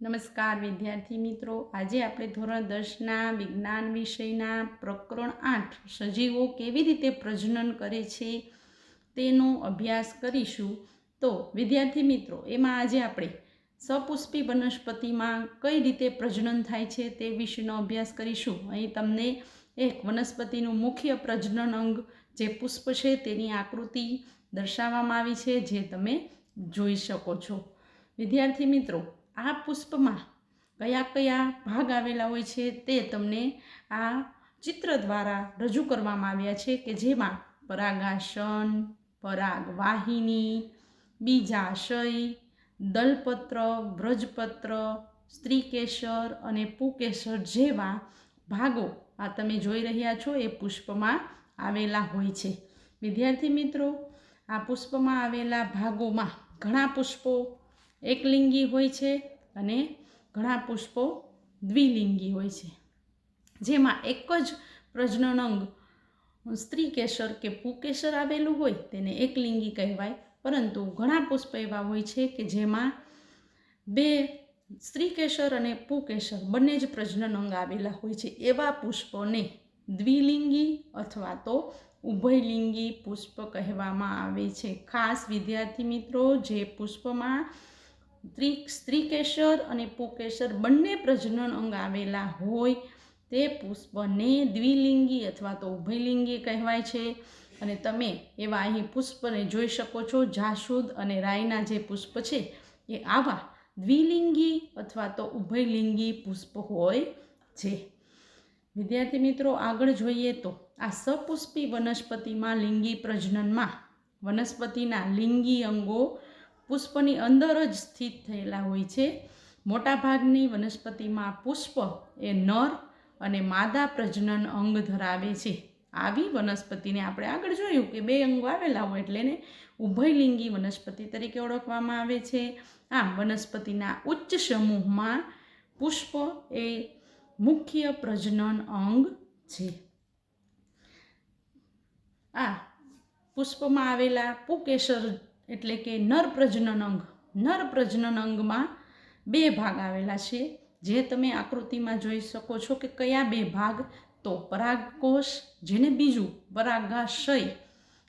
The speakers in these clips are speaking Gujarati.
નમસ્કાર, વિદ્યાર્થી મિત્રો. આજે આપણે ધોરણ દસના વિજ્ઞાન વિષયના પ્રકરણ આઠ, સજીવો કેવી રીતે પ્રજનન કરે છે તેનો અભ્યાસ કરીશું. તો, વિદ્યાર્થી મિત્રો, એમાં આજે આપણે સપુષ્પી વનસ્પતિમાં કઈ રીતે પ્રજનન થાય છે તે વિશેનો અભ્યાસ કરીશું. અહીં તમને એક વનસ્પતિનું મુખ્ય પ્રજનન અંગ જે પુષ્પ છે તેની આકૃતિ દર્શાવવામાં આવી છે, જે તમે જોઈ શકો છો. વિદ્યાર્થી મિત્રો આ પુષ્પમાં કયા કયા ભાગ આવેલા હોય છે તે તમને આ ચિત્ર દ્વારા રજૂ કરવામાં આવ્યા છે કે જેમાં પરાગાસન, પરાગવાહિની, બીજાશય, દલપત્ર વ્રજપત્ર સ્ત્રીકેસર અને પુકેસર જેવા ભાગો આ તમે જોઈ રહ્યા છો એ પુષ્પમાં આવેલા હોય છે. વિદ્યાર્થી મિત્રો, આ પુષ્પમાં આવેલા ભાગોમાં ઘણા પુષ્પો એકલિંગી હોય છે. અને ઘણા પુષ્પો દ્વિલિંગી હોય છે. જેમાં એક જ પ્રજનન અંગ સ્ત્રી કેસર કે પુકેસર આવેલું હોય તેને એકલિંગી કહેવાય. પરંતુ ઘણા પુષ્પ એવા હોય છે કે જેમાં બે સ્ત્રી કેસર અને પુકેસર બંને જ પ્રજનન અંગ આવેલા હોય છે. એવા પુષ્પોને દ્વિલિંગી અથવા તો ઉભયલિંગી પુષ્પ કહેવામાં આવે છે. ખાસ વિદ્યાર્થી મિત્રો, જે પુષ્પમાં ત્રિ સ્ત્રીકેસર અને પુકેસર બંને પ્રજનન અંગ આવેલા હોય તે પુષ્પને દ્વિલિંગી અથવા તો ઉભયલિંગી કહેવાય છે. અને તમે એવા અહીં પુષ્પને જોઈ શકો છો. જાસૂદ અને રાયના જે પુષ્પ છે એ આવા દ્વિલિંગી અથવા તો ઉભયલિંગી પુષ્પ હોય છે. વિદ્યાર્થી મિત્રો, આગળ જોઈએ તો આ સપુષ્પી વનસ્પતિમાં લિંગી પ્રજનનમાં વનસ્પતિના લિંગી અંગો પુષ્પની અંદર જ સ્થિત થયેલા હોય છે. મોટાભાગની વનસ્પતિમાં પુષ્પ એ નર અને માદા પ્રજનન અંગ ધરાવે છે. આવી વનસ્પતિને આપણે આગળ જોયું કે બે અંગો આવેલા હોય એટલે એને ઉભયલિંગી વનસ્પતિ તરીકે ઓળખવામાં આવે છે. આમ વનસ્પતિના ઉચ્ચ સમૂહમાં પુષ્પ એ મુખ્ય પ્રજનન અંગ છે. આ પુષ્પમાં આવેલા પુકેસર એટલે કે નર પ્રજનન અંગ. નર પ્રજનન અંગમાં બે ભાગ આવેલા છે. જે તમે આકૃતિમાં જોઈ શકો છો કે કયા બે ભાગ? તો પરાગકોષ જેને બીજું પરાગાશય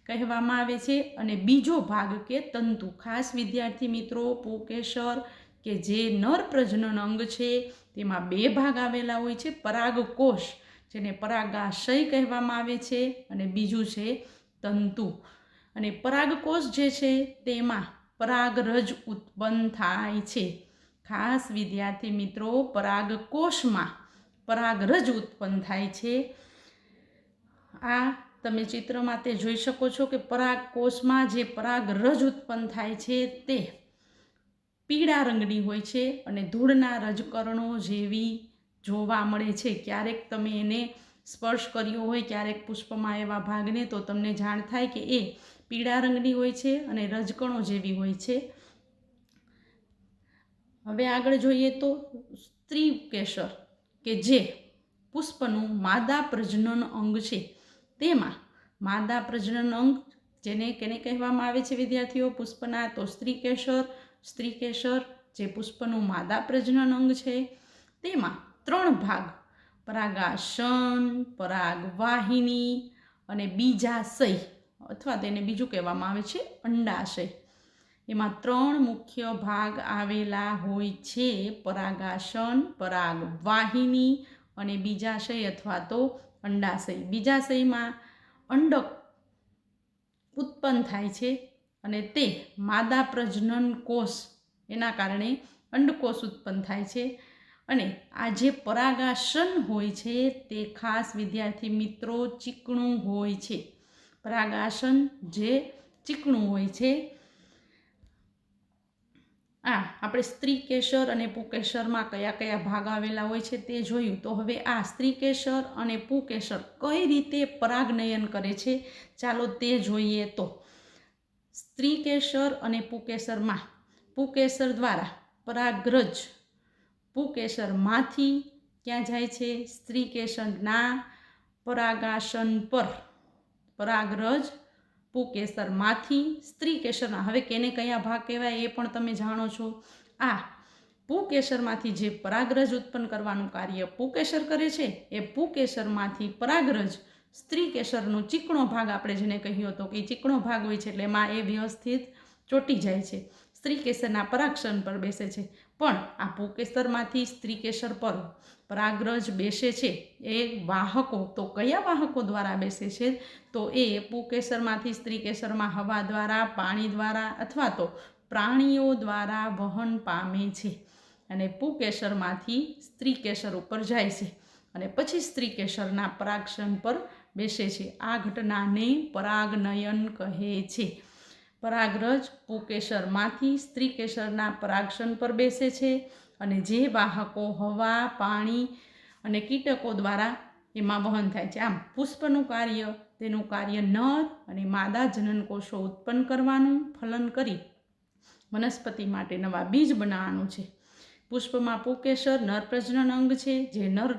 કહેવામાં આવે છે, અને બીજો ભાગ કે તંતુ. ખાસ વિદ્યાર્થી મિત્રો, પોકેશર, કે જે નર પ્રજનન અંગ છે, તેમાં બે ભાગ આવેલા હોય છે. પરાગકોષ જેને પરાગાશય કહેવામાં આવે છે, અને બીજું છે તંતુ. અને પરાગકોષ જે છે તેમાં પરાગરજ ઉત્પન્ન થાય છે. ખાસ વિદ્યાર્થી મિત્રો, પરાગકોષમાં પરાગરજ ઉત્પન્ન થાય છે. આ તમે ચિત્રમાં તે જોઈ શકો છો કે પરાગકોષમાં જે પરાગરજ ઉત્પન્ન થાય છે તે પીળા રંગની હોય છે અને ધૂળના રજકરણો જેવી જોવા મળે છે. ક્યારેક તમે એને સ્પર્શ કર્યો હોય, ક્યારેક પુષ્પમાં એવા ભાગને, તો તમને જાણ થાય કે એ પીળા રંગની હોય છે અને રજકણો જેવી હોય છે. હવે આગળ જોઈએ તો સ્ત્રી કેસર, કે જે પુષ્પનું માદા પ્રજનન અંગ છે. તેમાં માદા પ્રજનન અંગ જેને કેને કહેવામાં આવે છે વિદ્યાર્થીઓ? પુષ્પના તો સ્ત્રી કેસર સ્ત્રી કેસર જે પુષ્પનું માદા પ્રજનન અંગ છે. તેમાં ત્રણ ભાગ, પરાગાસન, પરાગવાહિની અને બીજાશય અથવા તેને બીજું કહેવામાં આવે છે અંડાશય. એમાં ત્રણ મુખ્ય ભાગ આવેલા હોય છે પરાગાસન, પરાગવાહિની અને બીજાશય અથવા તો અંડાશય. બીજાશયમાં અંડક ઉત્પન્ન થાય છે અને તે માદા પ્રજનન કોષ, એના કારણે અંડકોષ ઉત્પન્ન થાય છે. અને આ જે પરાગાસન હોય છે તે ખાસ વિદ્યાર્થી મિત્રો ચીકણું હોય છે. પરાગાસન જે ચીકણું હોય છે. આ આપણે સ્ત્રી કેસર અને પુકેસરમાં કયા કયા ભાગ આવેલા હોય છે તે જોયું. તો હવે આ સ્ત્રી કેસર અને પુકેસર કઈ રીતે પરાગનયન કરે છે? ચાલો તે જોઈએ તો. સ્ત્રી કેસર અને પુકેસરમાં પુકેસર દ્વારા પરાગ્રજ પુકેસરમાંથી ક્યાં જાય છે? સ્ત્રી કેસરના પરાગાસન પર. પરાગરજ, પુકેસરમાંથી સ્ત્રી કેસરના. હવે કેને કયા ભાગ કહેવાય એ પણ તમે જાણો છો. આ પુકેસરમાંથી જે પરાગરજ ઉત્પન્ન કરવાનું કાર્ય પુકેસર કરે છે, એ પુકેસરમાંથી પરાગરજ સ્ત્રી કેસરનો ચીકણો ભાગ આપણે જેને કહ્યો હતો કે ચીકણો ભાગ હોય છે, એટલે એમાં એ વ્યવસ્થિત ચોટી જાય છે. સ્ત્રી કેસરના પરાક્ષણ પર બેસે છે. પણ આ પુકેસરમાંથી સ્ત્રી કેસર પર પરાગ્રજ બેસે છે. એ વાહકો, તો કયા વાહકો દ્વારા બેસે છે? તો એ પુકેસરમાંથી સ્ત્રી કેસરમાં હવા દ્વારા, પાણી દ્વારા અથવા તો પ્રાણીઓ દ્વારા વહન પામે છે અને પૂકેસરમાંથી સ્ત્રી કેસર ઉપર જાય છે અને પછી સ્ત્રી કેસરના પરાગક્ષણ પર બેસે છે. આ ઘટનાને પરાગનયન કહે છે. પરાગરજ પુકેસરમાંથી સ્ત્રી કેસરના પરાગસન પર બેસે છે અને જે વાહકો હવા, પાણી અને કીટકો દ્વારા એમાં વહન થાય છે. આમ પુષ્પનું કાર્ય, તેનું કાર્ય નર અને માદા જનન કોષો ઉત્પન્ન કરવાનું ફલન કરી વનસ્પતિ માટે નવા બીજ બનાવવાનું છે. પુષ્પમાં પુકેસર નર પ્રજનન અંગ છે, જે નર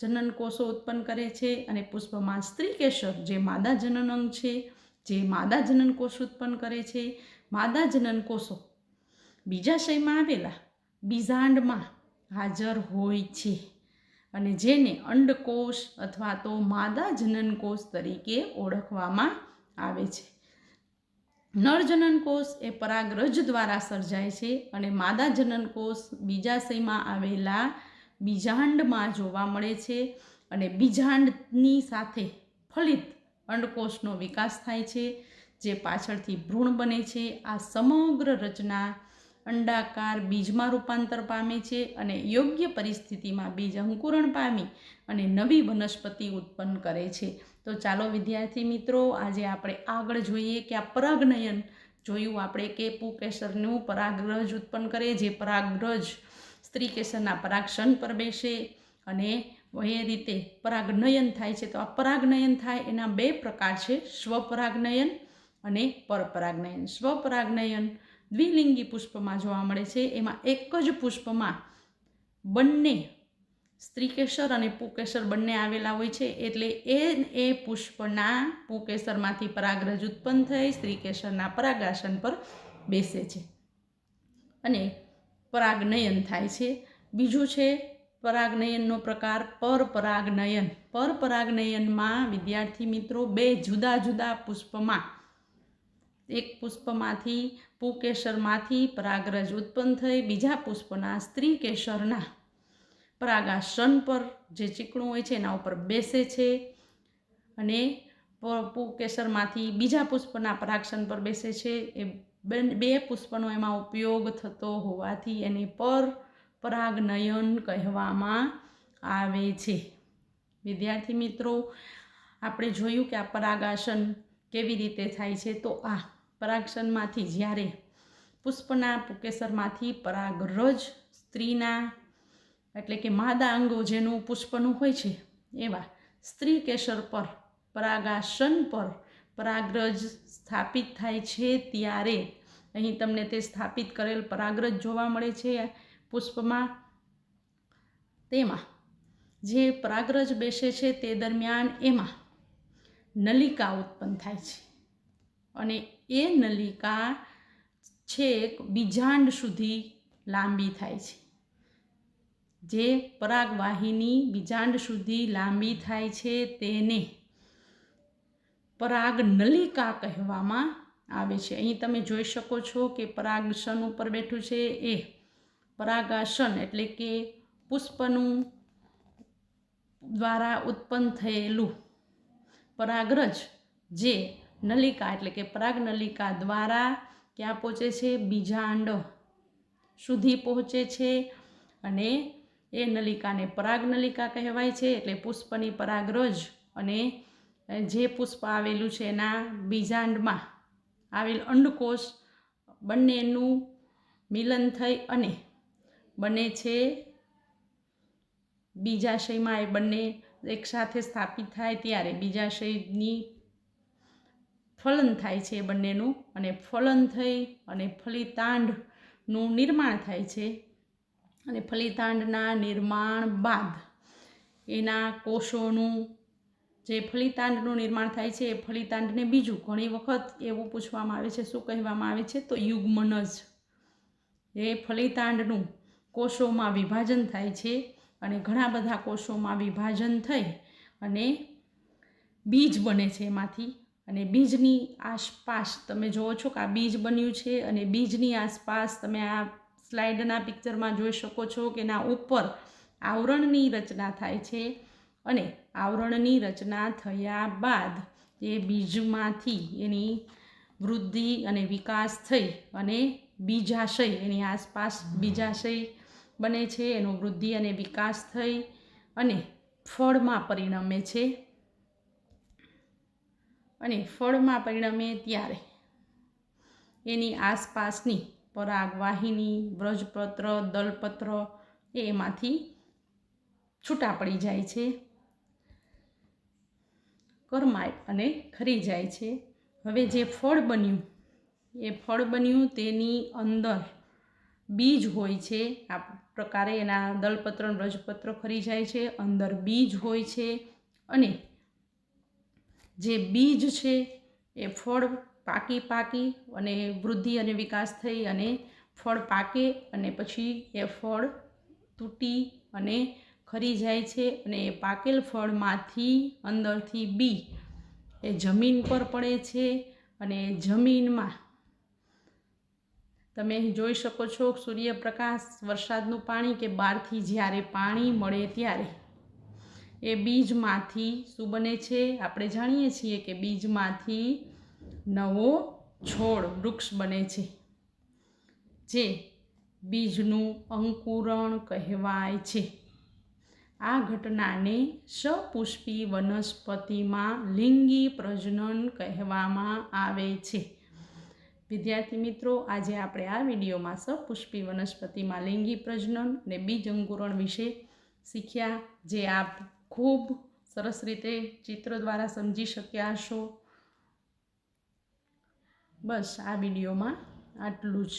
જનન કોષો ઉત્પન્ન કરે છે અને પુષ્પમાં સ્ત્રી કેસર જે માદા જનન અંગ છે. જે માદા જનન કોષ ઉત્પન્ન કરે છે, માદા જનન કોષો બીજાશયમાં આવેલા બીજાંડમાં હાજર હોય છે અને જેને અંડકોષ અથવા તો માદા જનન કોષ તરીકે ઓળખવામાં આવે છે. નરજનન કોષ એ પરાગરજ દ્વારા સર્જાય છે અને માદા જનન કોષ બીજાશયમાં આવેલા બીજાંડમાં જોવા મળે છે અને બીજાંડની સાથે ફલિત અંડકોષનો વિકાસ થાય છે, જે પાછળથી ભ્રૂણ બને છે. આ સમગ્ર રચના અંડાકાર બીજમાં રૂપાંતર પામે છે અને યોગ્ય પરિસ્થિતિમાં બીજ અંકુરણ પામી અને નવી વનસ્પતિ ઉત્પન્ન કરે છે. તો ચાલો, વિદ્યાર્થી મિત્રો, આજે આપણે આગળ જોઈએ કે આ પરાગનયન જોયું આપણે કે પુકેસરનું પરાગરજ ઉત્પન્ન કરે, જે પરાગરજ સ્ત્રી કેસરના પરાગશન પર બેસે અને એ રીતે પરાગનયન થાય છે. તો આ પરાગનયન થાય એના બે પ્રકાર છે. સ્વપરાગનયન અને પરપરાગનયન. સ્વપરાગનયન દ્વિલિંગી પુષ્પમાં જોવા મળે છે. એમાં એક જ પુષ્પમાં બંને સ્ત્રીકેસર અને પુકેસર બંને આવેલા હોય છે. એટલે એ એ પુષ્પના પુકેસરમાંથી પરાગરજ ઉત્પન્ન થઈ સ્ત્રીકેસરના પરાગાસન પર બેસે છે. અને પરાગનયન થાય છે. બીજું છે પરાગનયનનો પ્રકાર પરપરાગનયન. પરપરાગનયનમાં વિદ્યાર્થી મિત્રો બે જુદા જુદા પુષ્પમાં. એક પુષ્પમાંથી પુકેસરમાંથી પરાગરજ ઉત્પન્ન થઈ, બીજા પુષ્પના સ્ત્રી કેસરના પરાગાસન પર જે ચીકણું હોય છે એના ઉપર બેસે છે અને પુકેસરમાંથી બીજા પુષ્પના પરાગસન પર બેસે છે. એ બે પુષ્પનો એમાં ઉપયોગ થતો હોવાથી એને પર પરાગનયન કહેવામાં આવે છે. વિદ્યાર્થી મિત્રો, આપણે જોયું કે આ પરાગાસન કેવી રીતે થાય છે? તો આ પરાગસનમાંથી જ્યારે પુષ્પના પુકેસરમાંથી પરાગરજ સ્ત્રીના, એટલે કે માદા અંગો જેનું પુષ્પનું હોય છે, એવા સ્ત્રી કેસર પર, પરાગાસન પર પરાગરજ સ્થાપિત થાય છે. ત્યારે અહીં તમને તે સ્થાપિત કરેલ પરાગરજ જોવા મળે છે. પુષ્પમાં તેમાં જે પરાગરજ બેસે છે તે દરમિયાન એમાં નલિકા ઉત્પન્ન થાય છે. અને એ નલિકા છેક બીજાંડ સુધી લાંબી થાય છે. જે પરાગવાહિની બીજાંડ સુધી લાંબી થાય છે તેને પરાગ નલિકા કહેવામાં આવે છે. અહીં તમે જોઈ શકો છો કે પરાગ પરાગસન ઉપર બેઠું છે એ પરાગાસન એટલે કે પુષ્પનું દ્વારા ઉત્પન્ન થયેલું પરાગરજ જે નલિકા એટલે કે પરાગ નલિકા દ્વારા ક્યાં પહોંચે છે? બીજાંડ સુધી પહોંચે છે અને એ નલિકાને પરાગ નલિકા કહેવાય છે એટલે પુષ્પની પરાગરજ અને જે પુષ્પ આવેલું છે એના બીજાંડમાં આવેલ અંડકોષ બંનેનું મિલન થઈ અને બને છે. બીજાશયમાં એ બંને એકસાથે સ્થાપિત થાય ત્યારે બીજાશયની ફલન થાય છે બંનેનું અને ફલન થઈ અને ફલિતાંડનું નિર્માણ થાય છે. અને ફલિતાંડના નિર્માણ બાદ એના કોષોનું જે ફલિતાંડનું નિર્માણ થાય છે એ ફલિતાંડને બીજું ઘણી વખત એવું પૂછવામાં આવે છે, શું કહેવામાં આવે છે? તો યુગ્મનજ. એ ફલિતાંડનું કોષોમાં વિભાજન થાય છે અને ઘણા બધા કોષોમાં વિભાજન થઈ અને બીજ બને છે એમાંથી. અને બીજની આસપાસ તમે જુઓ છો કે આ બીજ બન્યું છે અને બીજની આસપાસ તમે આ સ્લાઇડના પિક્ચરમાં જોઈ શકો છો કે એના ઉપર આવરણની રચના થાય છે અને આવરણની રચના થયા બાદ એ બીજમાંથી એની વૃદ્ધિ અને વિકાસ થઈ અને બીજાશય, એની આસપાસ બીજાશય બને છે, એનો વૃદ્ધિ અને વિકાસ થઈ અને ફળમાં પરિણમે છે. અને ફળમાં પરિણમે ત્યારે એની આસપાસની પરાગવાહિની, વ્રજપત્ર, દલપત્ર એમાંથી છૂટા પડી જાય છે, કરમાય અને ખરી જાય છે. હવે જે ફળ બન્યું, એ ફળ બન્યું તેની અંદર બીજ હોય છે આ પ્રકારે એના દલપત્ર વ્રજપત્ર ખરી જાય છે, અંદર બીજ હોય છે અને જે બીજ છે એ ફળ પાકી પાકી અને વૃદ્ધિ અને વિકાસ થઈ અને ફળ પાકે અને પછી એ ફળ તૂટી અને ખરી જાય છે અને એ પાકેલ ફળમાંથી અંદરથી બી એ જમીન પર પડે છે અને જમીનમાં તમે અહીં જોઈ શકો છો સૂર્યપ્રકાશ વરસાદનું પાણી કે બહારથી જ્યારે પાણી મળે ત્યારે. એ બીજમાંથી શું બને છે? આપણે જાણીએ છીએ કે બીજમાંથી નવો છોડ વૃક્ષ બને છે. જે બીજનું અંકુરણ કહેવાય છે. આ ઘટનાને સપુષ્પી વનસ્પતિમાં લિંગી પ્રજનન કહેવામાં આવે છે. વિદ્યાર્થી મિત્રો, આજે આપણે આ વિડીયોમાં સપુષ્પી વનસ્પતિમાં લિંગી પ્રજનન અને બીજ અંકુરણ વિશે શીખ્યા. જે આપ ખૂબ સરસ રીતે ચિત્ર દ્વારા સમજી શક્યા હશો. બસ, આ વિડીયોમાં આટલું જ.